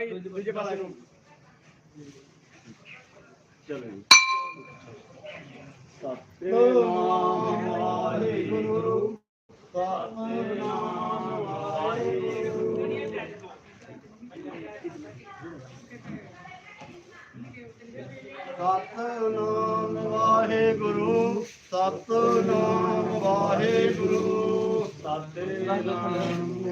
ਪਾਸੇ ਨੂੰ ਹੋ ਜਾ ਬਾਈ ਦੂਜੇ ਪਾਸੇ ਨੂੰ। ਸਤਨਾਮ ਵਾਹਿਗੁਰੂ ਸਤਨਾਮ ਵਾਹਿਗੁਰੂ। ਸਤਨਾਮ ਵਾਹਿਗੁਰੂ। ਸਤਨਾਮ ਵਾਹਿਗੁਰੂ। ਸਤਨਾਮ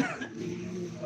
ਪਾਠ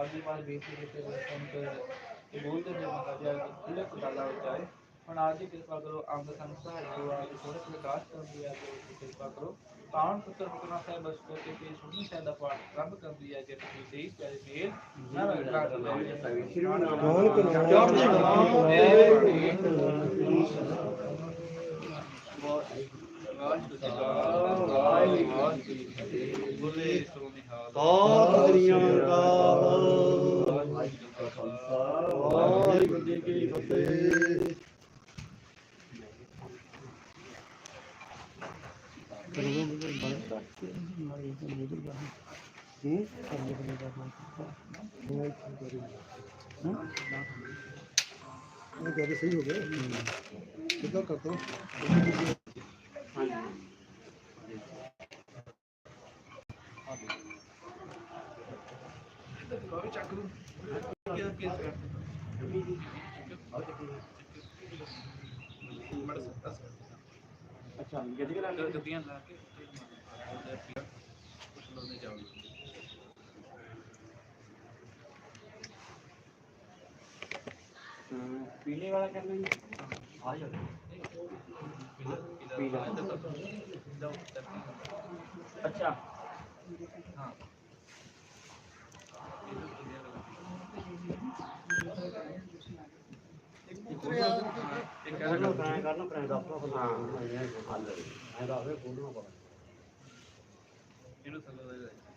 आगे बार बेसी देते हुए बोल देने मका जाए तिलक डाला हो जाए ਹੁਣ ਆਦਿ ਕਿਰਪਾ ਕਰੋ ਅੰਗ ਸੰਗ ਸਹਾਇਓ ਆਦਿ ਸੋਹਣੇ ਪ੍ਰਕਾਸ਼ ਕਰ ਦਿਆ ਜੋ ਕਿਰਪਾ ਕਰੋ ਕਾਣ ਪੁੱਤਰ ਬੁਕਨਾ ਸਾਹਿਬ ਅਸਕੋ ਕੇ ਤੇ ਸੁਣੀ ਸਾਹਿਬ ਦਾ ਪਾਠ ਕਰਮ ਕਰ ਦਿਆ ਜੇ ਤੁਸੀਂ ਦੇਖ ਪਿਆਰੇ ਮੇਲ ਨਾ ਰਗਾ ਤੋ ਲੈ ਸਭੀ ਸ਼੍ਰੀ ਨਾਮ ਕਰੋ ਜੋਰ ਦੀ ਸਤ ਸ੍ਰੀ ਅਕਾਲ ਵਾਹਿਗੁਰੂ ਜੀ ਕੀ ਫਤਿਹ सही हो गया करता हूँ अच्छा। गद्दियाँ ला के कुछ लोग नहीं जाओगे पीले वाला कर लेंगे आ जाओ पीला अच्छा हाँ।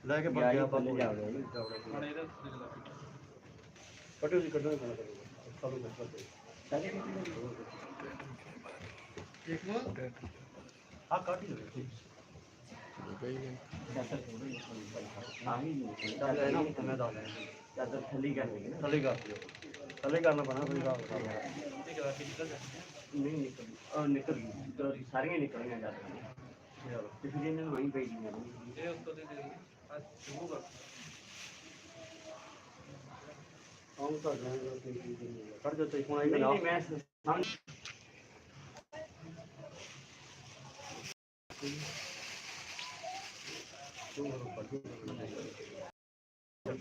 ਲੈ ਕੇ ਬੰਦੇ ਆਪਾਂ ਨੂੰ ਜਾਵੜੇ ਹੁਣ ਇਹਦਾ ਕੱਢੋ ਨਹੀਂ ਕੱਢੋ ਨਾ ਕੱਢੋ ਸਭ ਕੁਝ ਕਰਦੇ ਇੱਕ ਵਾਰ ਹਾਂ ਕੱਢ ਹੀ ਲਓ ਕਈ ਗੱਲ ਦੱਸ ਥੋੜੀ ਸਾਹੀ ਨਹੀਂ ਤਾਂ ਲੈਣਾ ਮੈਂ ਦੱਸ ਲੈਣਾ तलेगा तलेगा तो ना? बना तलेगा नहीं निकल निकल तो सारे निकल गए जाते हैं। तो फिर इन्हें वहीं भेज देंगे। कौन सा कर। दो तो इकोनॉमी में लाओ। मैं सामने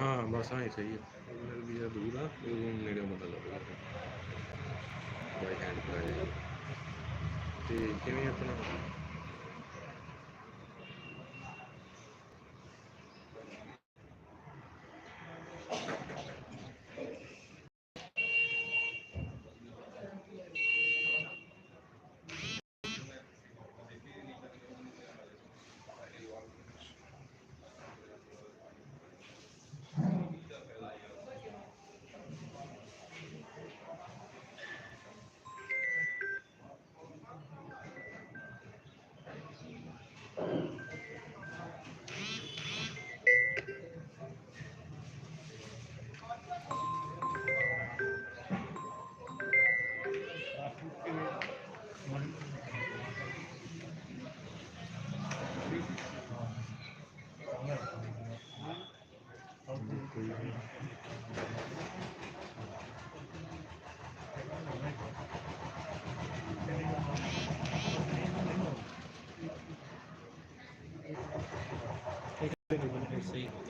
ਹਾਂ, ਬਸ ਹਾਂ ਸਹੀ ਹੈ ਮੇਰੇ ਵੀ ਦੂਰ ਆ ਉਹ ਨੇੜੇ ਮਤਲਬ ਬਾਈ ਹੈਂਡ ਤੇ ਕਿਵੇਂ ਆਪਣਾ? see.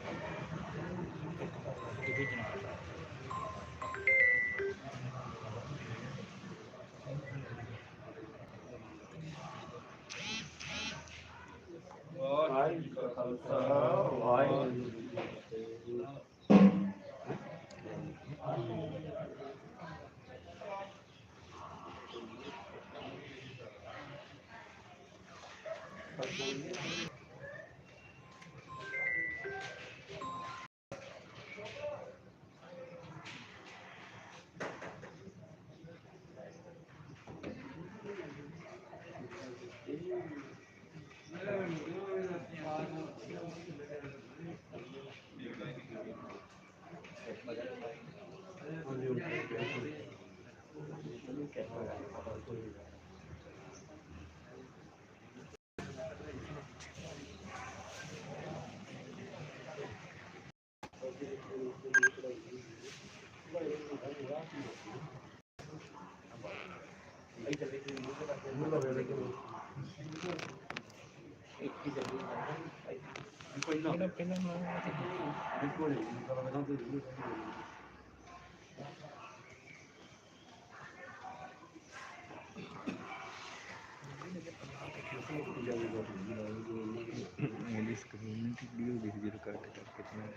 इंग्लिश कम्युनिटी वीडियो बीस ज़ीरो काट कितना है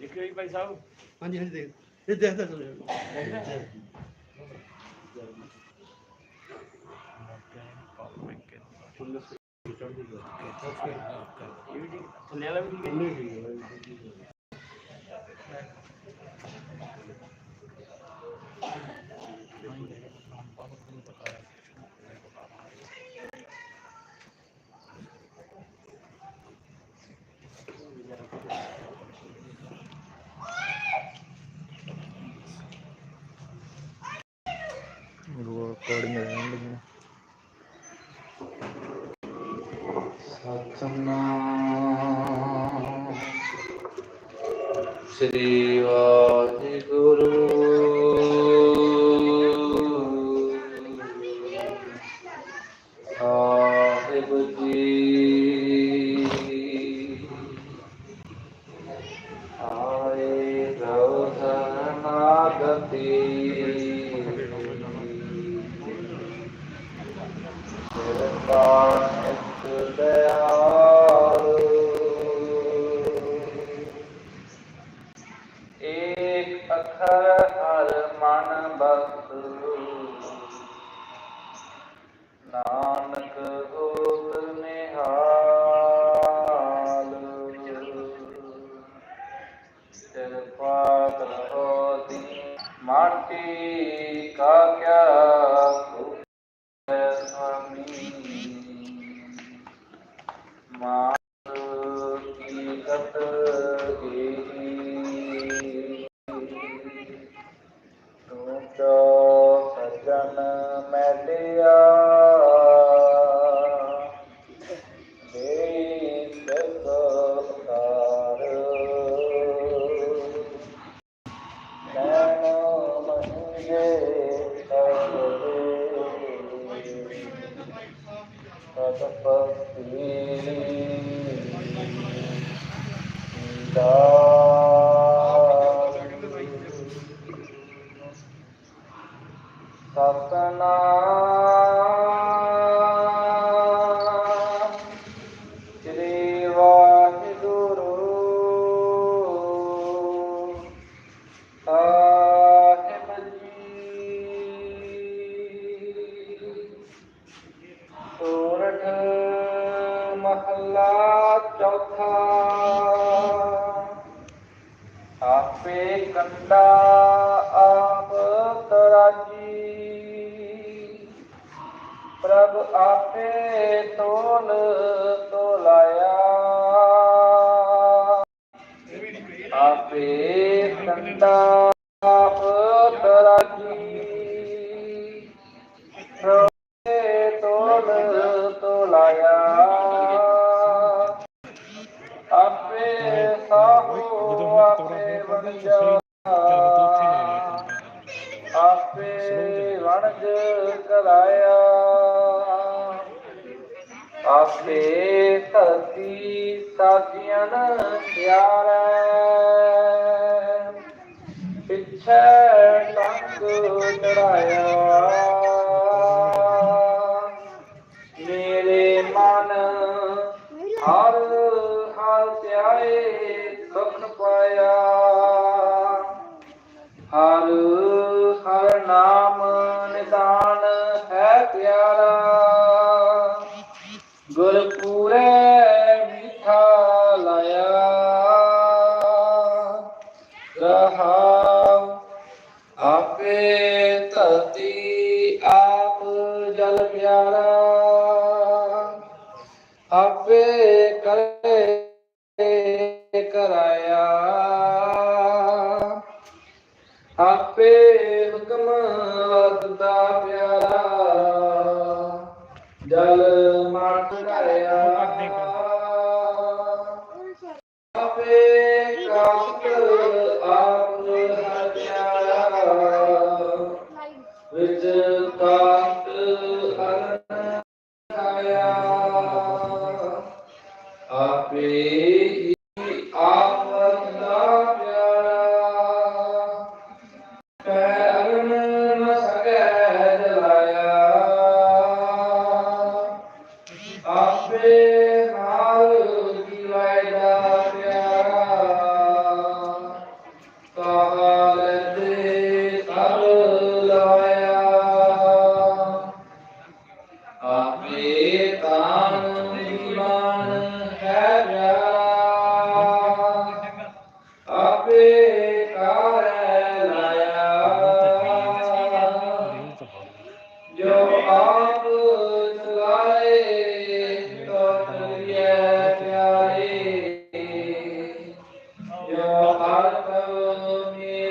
लिखियो जी भाई साहब हाँ जी हाँ जी देख ये देखता चले ये भी ठीक है वो रिकॉर्डिंग रहेंगे सतना। श्री Então. ਰਵਈਆ ਆਪੇ ਵਣਜ ਕਰਾਇਆ ਆਪੇ ਧਰਤੀ ਸਾਜੀਆਂ ਪਿਆਰਾ ਪਿੱਛੇ ਟੰਗ ਚੜਾਇਆ ਪਿਆਰਾ ਗੁਰ अपे Amen.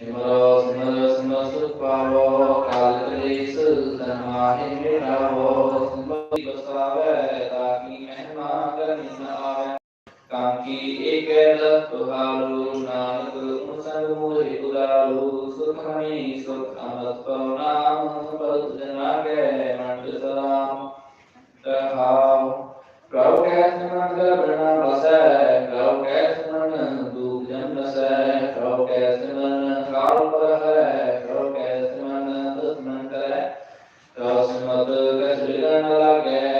सिमरो सिमरो सिमरो सुख पावो काल कलेश धन माहि मिटावो संपत्ति बसावे ताकि महिमा करनी न आवे काम की एक लत तुहारू नानक मुसंग मुझे उदारू सुख हमें सुख अमत पवनाम पद जना के मंड सलाम रहाओ प्रभु कैसे मंगल प्रणाम बसे, प्रभु कैसे Sadhu Sri Ranalage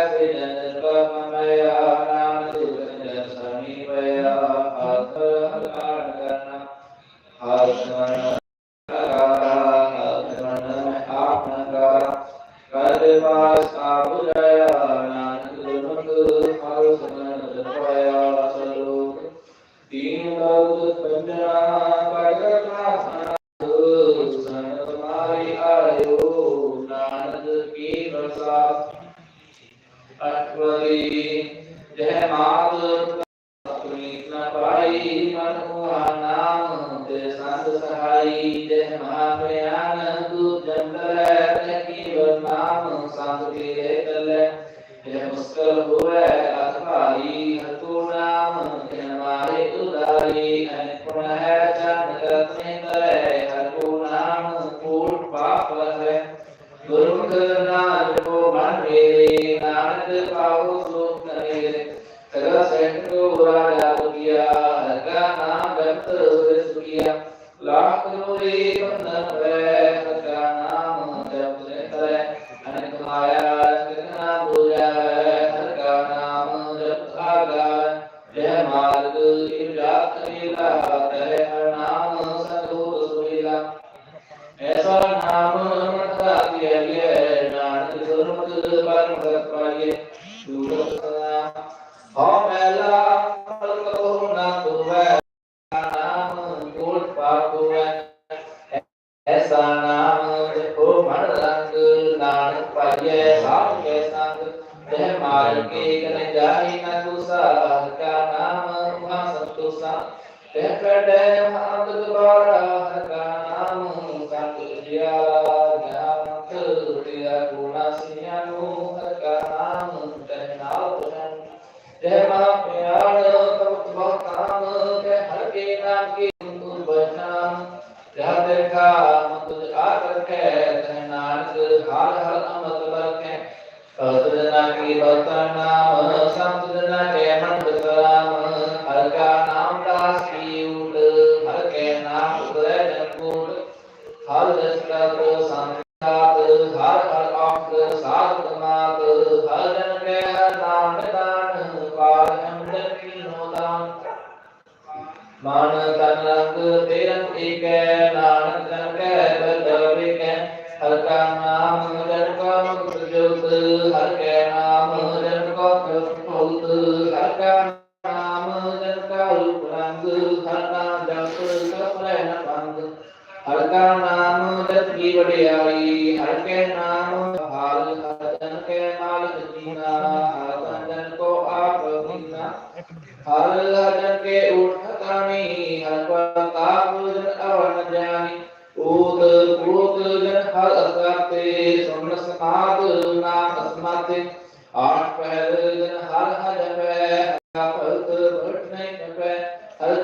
അനന്തനായ Eh, Deva e eh, करना जब सुरय न पंग हर का नाम दस की बड़ियाई हर के नाम हाल अर्जन के मालिक जीना हर अंजन को आप जीना हर अर्जन के उठ हकानी हर पर ताप जन अवन जानी ऊत पूत जन हर असते सुमन समात नाम अस्मते आठ पहर जन हर हज है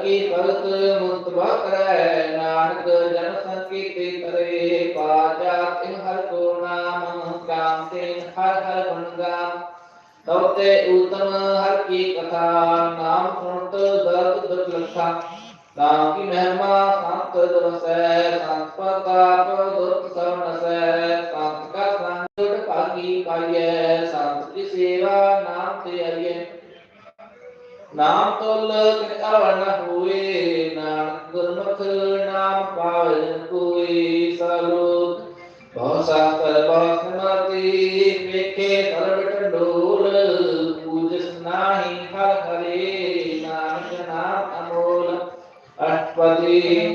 की भरत मुक्त कर, नानक जन संकीर्ति करे। पाजा सिंह हर को नाम काम सिंह हर हर गुणगाम तब ते उत्तम हर की कथा, नाम सुनत दर्द दुख लखा नाम की महिमा, संत दर्श संस्पताप दुख ਨਾਮ ਤੁਲ ਅਵਨ ਹੋਏ ਨਾਨਕ ਗੁਰਮੁਖ ਨਾਮ ਪਾਵਨ ਕੋਈ ਸਲੋਕ ਬਹੁ ਸਾਸਤਰ ਬਹੁ ਸਮਰਤੀ ਪੇਖੇ ਸਰਬ ਟੰਡੋਲ ਪੂਜਸ ਨਾਹੀ ਹਰ ਹਰੇ ਨਾਨਕ ਨਾਮ ਅਮੋਲ ਅਠਪਦੀ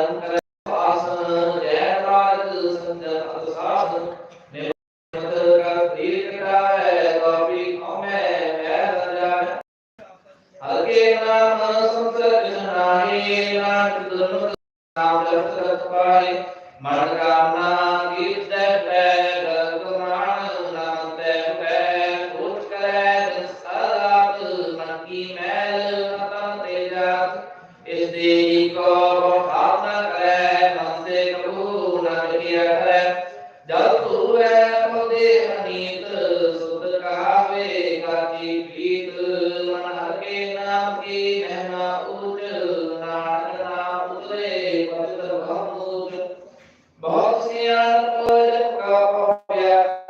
a, é